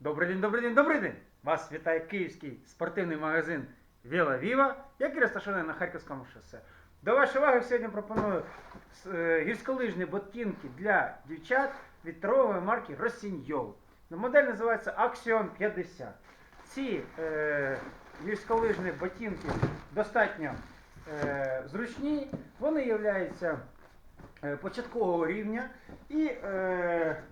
Добрий день, добрий день, добрий день! Вас вітає київський спортивний магазин Віла Віва, який розташований на Харківському шосе. До вашої уваги сьогодні пропоную е, гірськолижні ботинки для дівчат від торгової марки Росіньол. Модель називається Axion 50. Ці е, гірськолижні ботинки достатньо е, зручні, вони являються е, початкового рівня і е,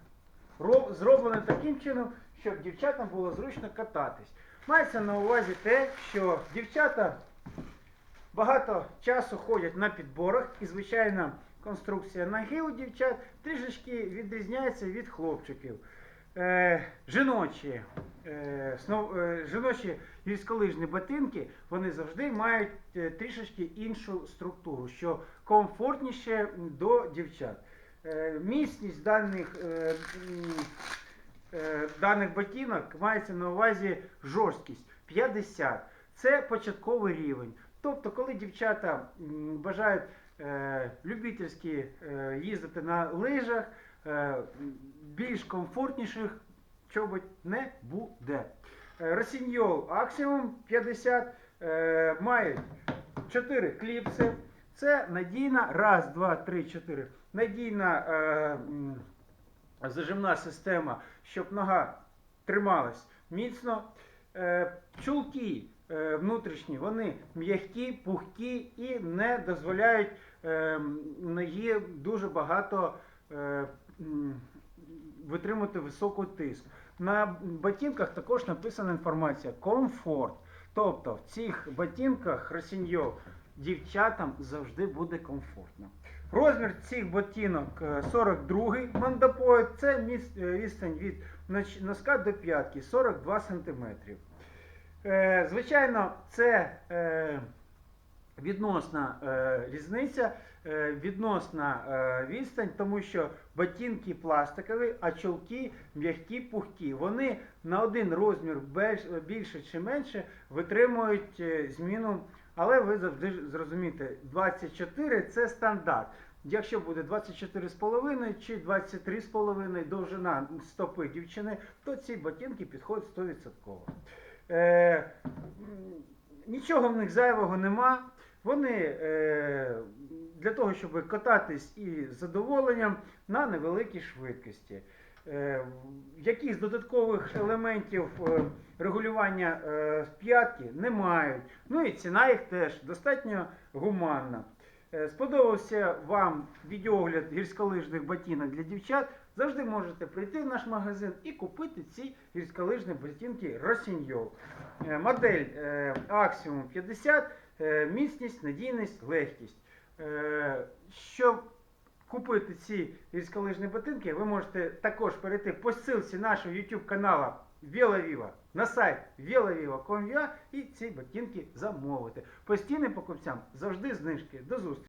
роб- зроблено таким чином, щоб дівчатам було зручно кататись. Мається на увазі те, що дівчата багато часу ходять на підборах, і, звичайно, конструкція ноги у дівчат трішечки відрізняється від хлопчиків. Е, жіночі, е, е, жіночі гірськолижні ботинки вони завжди мають е, трішечки іншу структуру, що комфортніше до дівчат. Е, міцність даних, е, даних ботинок мається на увазі жорсткість 50. Це початковий рівень. Тобто, коли дівчата бажають е, любительськи е, їздити на лижах, е, більш комфортніших чобот не буде. Е, Росіньол Axiom 50 е, мають 4 кліпси. Це надійна, раз, два, три, чотири. Надійна е, зажимна система, щоб нога трималась міцно. Е, чулки е, внутрішні, вони м'які, пухкі і не дозволяють е, м, ногі дуже багато витримати високий тиск. На ботинках також написана інформація комфорт. Тобто в цих ботинках Росіньо дівчатам завжди буде комфортно. Розмір цих ботинок е, 42 мандапоїд, це е, відстань від носка до п'ятки 42 см. Е, Звичайно, це е, відносна е, різниця, е, відносна е, відстань, тому що ботинки пластикові, а чолки м'які пухкі. Вони на один розмір більше чи менше витримують е, зміну, але ви завжди зрозумієте, 24 це стандарт. Якщо буде 24,5 чи 23,5 довжина стопи дівчини, то ці ботинки підходять 100%. Е, нічого в них зайвого нема. Вони е, для того, щоб кататись із задоволенням на невеликій швидкості. Е, якихось додаткових елементів е, регулювання п'ятки не мають. Ну і ціна їх теж достатньо гуманна. Е, Сподобався вам відеогляд гірськолижних ботинок для дівчат. Завжди можете прийти в наш магазин і купити ці гірськолижні ботинки Росіньол. Е, Модель е, Axiom 50, е, міцність, надійність, легкість. Щоб купити ці гірськолижні ботинки, ви можете також перейти по ссылці нашого YouTube каналу Веловіва на сайт veloviva.com.ua і ці ботинки замовити. Постійним покупцям завжди знижки. До зустрічі!